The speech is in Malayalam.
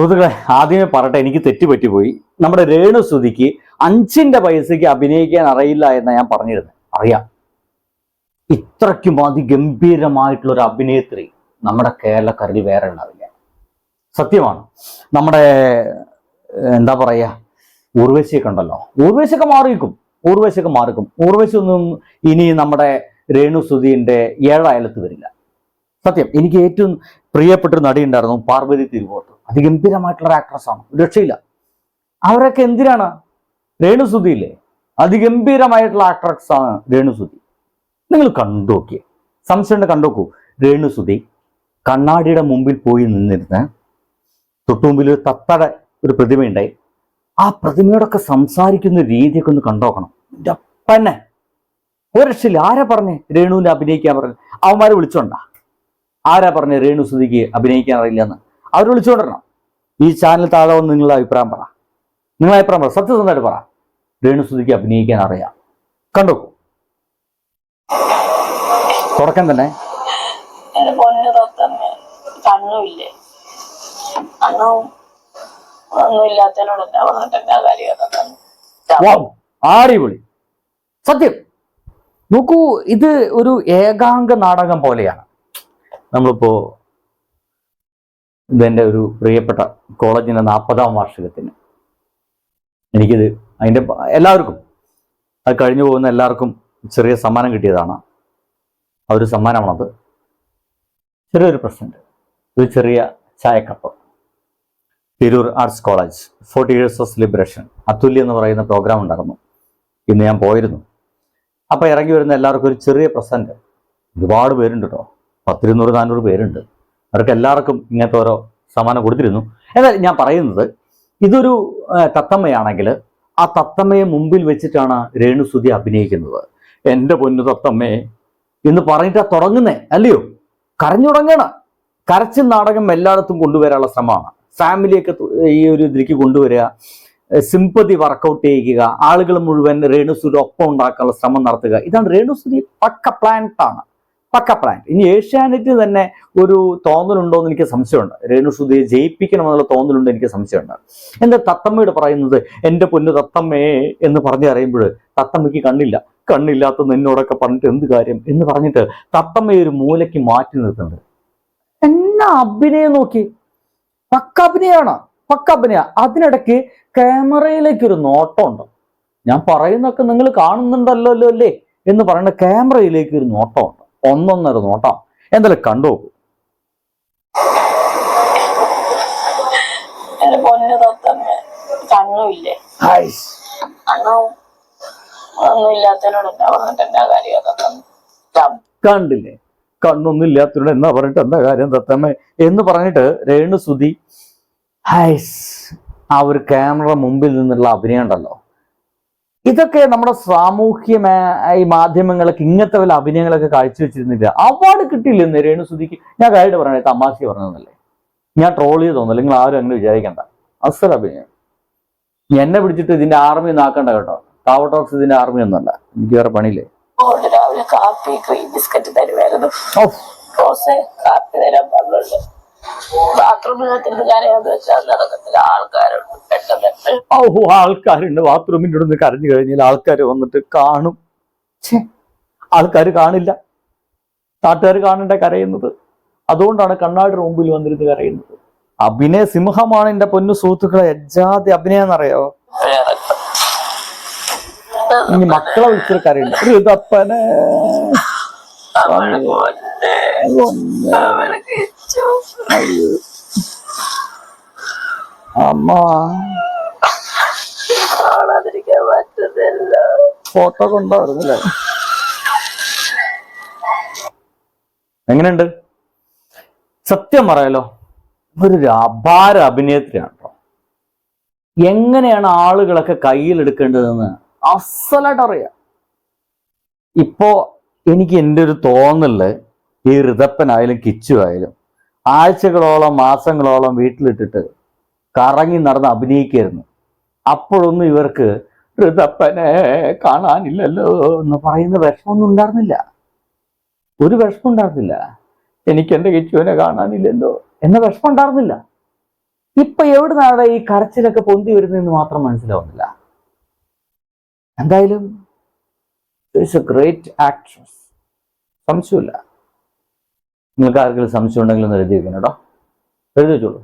സുഹൃത്തുക്കളെ ആദ്യമേ പറട്ടെ എനിക്ക് തെറ്റുപറ്റിപ്പോയി. നമ്മുടെ രേണു സുതിക്ക് അഞ്ചിന്റെ പൈസയ്ക്ക് അഭിനയിക്കാൻ അറിയില്ല എന്ന് ഞാൻ പറഞ്ഞിരുന്നു അറിയാം. ഇത്രയ്ക്കും അതിഗംഭീരമായിട്ടുള്ള ഒരു അഭിനേത്രി നമ്മുടെ കേരളക്കരയിൽ വേറെ ഉണ്ടാവില്ല. സത്യമാണ്. നമ്മുടെ എന്താ പറയാ ഊർവശിയൊക്കെ ഉണ്ടല്ലോ. ഊർവശിയൊക്കെ മാറിക്കും ഊർവശിയൊക്കെ മാറിക്കും ഊർവശി ഒന്നും ഇനി നമ്മുടെ രേണു സുധീന്റെ ഏഴായാലത്ത് വരില്ല. സത്യം എനിക്ക് ഏറ്റവും പ്രിയപ്പെട്ട നടി ഉണ്ടായിരുന്നു പാർവതി തിരുവോത്ത്. അതിഗംഭീരമായിട്ടുള്ള ആക്ട്രസ് ആണ്. രക്ഷയില്ല. അവരൊക്കെ എന്തിനാണ്? രേണുസുതിയില്ലേ അതിഗംഭീരമായിട്ടുള്ള ആക്ട്രസ് ആണ് രേണുസുതി നിങ്ങൾ കണ്ടു നോക്കിയേ സംശയം കണ്ടുനോക്കൂ രേണുസുതി കണ്ണാടിയുടെ മുമ്പിൽ പോയി നിന്നിരുന്ന് തൊട്ടുമുമ്പിൽ ഒരു തത്തയുടെ ഒരു പ്രതിമയുണ്ടായി. ആ പ്രതിമയോടൊക്കെ സംസാരിക്കുന്ന രീതിയൊക്കെ ഒന്ന് കണ്ടോക്കണം എന്റെ അപ്പന്നെ ഒരു രക്ഷയില്ല. ആരാ പറഞ്ഞേ? രേണുവിനെ അഭിനയിക്കാൻ പറഞ്ഞു. അവന്മാരെ വിളിച്ചോണ്ടാ. ആരാ പറഞ്ഞ രേണു സുധിക്ക് അഭിനയിക്കാൻ അറിയില്ല എന്ന് അവർ വിളിച്ചുകൊണ്ടിരണം. ഈ ചാനൽ താഴെ വന്ന് നിങ്ങളുടെ അഭിപ്രായം പറ. നിങ്ങളുടെ അഭിപ്രായം പറ. സത്യസന്ധമായിട്ട് പറ. രേണു സുധിക്ക് അഭിനയിക്കാൻ അറിയാം കണ്ടു തുടക്കം തന്നെ. കണ്ണുമില്ലേ? കണ്ണും എന്താ കാര്യം സത്യം. നോക്കൂ ഇത് ഒരു ഏകാംഗ നാടകം പോലെയാണ്. നമ്മളിപ്പോ ഇതെന്റെ ഒരു പ്രിയപ്പെട്ട കോളേജിന്റെ നാൽപ്പതാം വാർഷികത്തിന്. എനിക്കിത് അതിന്റെ എല്ലാവർക്കും അത് കഴിഞ്ഞു പോകുന്ന എല്ലാവർക്കും ചെറിയ സമ്മാനം കിട്ടിയതാണ്. ആ ഒരു സമ്മാനമാണത്. ചെറിയൊരു പ്രസന്റ് ഒരു ചെറിയ ചായക്കപ്പ്. Tirur arts college forty years of celebration Athulya എന്ന് പറയുന്ന പ്രോഗ്രാം ഉണ്ടായിരുന്നു. ഇന്ന് ഞാൻ പോയിരുന്നു. അപ്പോൾ ഇറങ്ങി വരുന്ന എല്ലാവർക്കും ഒരു ചെറിയ പ്രസന്റ് ഒരുപാട് പേരുണ്ട് കേട്ടോ. പത്തിരുന്നൂറ് നാനൂറ് പേരുണ്ട്. അവർക്ക് എല്ലാവർക്കും ഇങ്ങനത്തെ ഓരോ സമ്മാനം കൊടുത്തിരുന്നു. എന്നാൽ ഞാൻ പറയുന്നത് ഇതൊരു തത്തമ്മയാണെങ്കിൽ ആ തത്തമ്മയെ മുമ്പിൽ വെച്ചിട്ടാണ് രേണുസുതി അഭിനയിക്കുന്നത്. എന്റെ പൊന്നു തത്തമ്മേ എന്ന് പറഞ്ഞിട്ടാ തുടങ്ങുന്നേ അല്ലയോ? കരഞ്ഞു തുടങ്ങണ. കരച്ചിൽ നാടകം എല്ലായിടത്തും കൊണ്ടുവരാനുള്ള ശ്രമമാണ്. ഫാമിലിയൊക്കെ ഈ ഒരു ഇതിലേക്ക് കൊണ്ടുവരിക സിമ്പതി വർക്കൗട്ട് ചെയ്യിക്കുക ആളുകൾ മുഴുവൻ രേണുസുതി ഒപ്പം ഉണ്ടാക്കാനുള്ള ശ്രമം നടത്തുക. ഇതാണ് രേണുസുതി പക്ക പ്ലാന്റ് ആണ്. പക്ക പ്ലാൻ ഇനി ഏഷ്യാനെറ്റിന് തന്നെ ഒരു തോന്നലുണ്ടോ എന്ന് എനിക്ക് സംശയമുണ്ട്. രേണുസുതിയെ ജയിപ്പിക്കണമെന്നുള്ള തോന്നലുണ്ട് എനിക്ക് സംശയമുണ്ട്. എന്താ തത്തമ്മയോട് പറയുന്നത്? എന്റെ പൊന്നു തത്തമ്മേ എന്ന് പറഞ്ഞു അറിയുമ്പോൾ തത്തമ്മയ്ക്ക് കണ്ണില്ല. കണ്ണില്ലാത്ത നിന്നോടൊക്കെ പറഞ്ഞിട്ട് എന്ത് കാര്യം? എന്ന് പറഞ്ഞിട്ട് തത്തമ്മയെ ഒരു മൂലയ്ക്ക് മാറ്റി നിർത്തുന്നുണ്ട് എന്നാ അഭിനയം നോക്കി. പക്ക അഭിനയമാണ്. പക്ക അഭിനയ. അതിനിടയ്ക്ക് ക്യാമറയിലേക്ക് ഒരു നോട്ടമുണ്ട്. ഞാൻ പറയുന്നൊക്കെ നിങ്ങൾ കാണുന്നുണ്ടല്ലോ അല്ലേ? എന്ന് പറയുന്ന ക്യാമറയിലേക്ക് ഒരു നോട്ടമുണ്ട്. ഒന്നൊന്നര നോട്ടം. എന്തായാലും കണ്ടു കണ്ണുമില്ലേ? ഹൈസ്. കണ്ണും ഒന്നും ഇല്ലാത്തതിനോട് എന്താ പറഞ്ഞിട്ട് എന്താ കാര്യം തത്തമ്മ കണ്ടില്ലേ? കണ്ണൊന്നും ഇല്ലാത്തതിനോട് എന്നാ പറഞ്ഞിട്ട് എന്താ കാര്യം തത്തമ്മ എന്ന് പറഞ്ഞിട്ട് രേണു സുതി ഹൈസ് ആ ഒരു ക്യാമറ മുമ്പിൽ നിന്നുള്ള അഭിനയം ഉണ്ടല്ലോ. ഇതൊക്കെ നമ്മുടെ സാമൂഹ്യ മാ- ഈ മാധ്യമങ്ങളൊക്കെ ഇങ്ങനത്തെ വല്ല അഭിനയങ്ങളൊക്കെ കാഴ്ചവെച്ചിരുന്നില്ല അവാർഡ് കിട്ടിയില്ലെന്ന് രേണു സുധിക്ക്? ഞാൻ കാര്യമായിട്ട് പറയണേ തമാശ പറഞ്ഞതല്ലേ ഞാൻ ട്രോൾ ചെയ്ത് തോന്നില്ല നിങ്ങൾ ആരും അങ്ങനെ വിചാരിക്കണ്ട. അസൽ അഭിനയം. എന്നെ പിടിച്ചിട്ട് ഇതിന്റെ ആർമി നാക്കണ്ട കേട്ടോ. കാവട്ടോക്സ് ടോക്സ് ഇതിന്റെ ആർമി ഒന്നല്ല എനിക്ക് വേറെ പണിയില്ലേ? രാവിലെ കാപ്പി ക്രീം ബിസ്ക്കറ്റ് തരുമായിരുന്നു. കാപ്പി തരാൻ പറഞ്ഞുണ്ട് ബാത്റൂമിനകത്തിരുന്ന് നടക്കത്തില്ല. ഓ ആൾക്കാരുണ്ട്. ബാത്റൂമിന്റെ നിന്ന് കരഞ്ഞു കഴിഞ്ഞാൽ ആൾക്കാർ വന്നിട്ട് കാണും. ഛേ. ആൾക്കാർ കാണില്ല. നാട്ടുകാർ കാണണ്ട കരയുന്നത്? അതുകൊണ്ടാണ് കണ്ണാടിയുടെ മുമ്പിൽ വന്നിരുന്ന് കരയുന്നത്. അഭിനയ സിംഹമാണ് എന്റെ പൊന്നു സുഹൃത്തുക്കളെ. എജാതി അഭിനയം എന്നറിയോ? ഇനി മക്കളെ വിളിച്ചിട്ട് കരയുണ്ട് ഋതപ്പനെ. അമ്മ. ഫോട്ടോ കൊണ്ടായിരുന്നല്ലേ എങ്ങനെയുണ്ട്? സത്യം പറയാലോ ഒരു അപാര അഭിനേത്രിയാണ് എങ്ങനെയാണ് ആളുകളൊക്കെ കയ്യിലെടുക്കേണ്ടതെന്ന് അസലായിട്ട് അറിയാം. ഇപ്പോ എനിക്ക് എന്റെ ഒരു തോന്നൽ ഈ ഋതപ്പനായാലും കിച്ചു ആയാലും ആഴ്ചകളോളം മാസങ്ങളോളം വീട്ടിലിട്ടിട്ട് കറങ്ങി നടന്ന് അഭിനയിക്കായിരുന്നു. അപ്പോഴൊന്നും ഇവർക്ക് ഋതപ്പനെ കാണാനില്ലല്ലോ എന്ന് പറയുന്ന വിഷമൊന്നും ഉണ്ടായിരുന്നില്ല. ഒരു വിഷമം ഉണ്ടായിരുന്നില്ല. എനിക്ക് എന്റെ കിച്ചുവിനെ കാണാനില്ലല്ലോ എന്ന വിഷമം ഉണ്ടായിരുന്നില്ല. ഇപ്പൊ എവിടുന്നാണ് ഈ കരച്ചിലൊക്കെ പൊന്തി വരുന്നതെന്ന് മാത്രം മനസ്സിലാവുന്നില്ല. എന്തായാലും എ ഗ്രേറ്റ് ആക്ട്രസ് സംശയമില്ല. നിങ്ങൾക്ക് ആർക്കെങ്കിലും സംശയം ഉണ്ടെങ്കിൽ ഒന്ന് എഴുതി വെക്കണം കേട്ടോ എഴുതി വെച്ചോളൂ.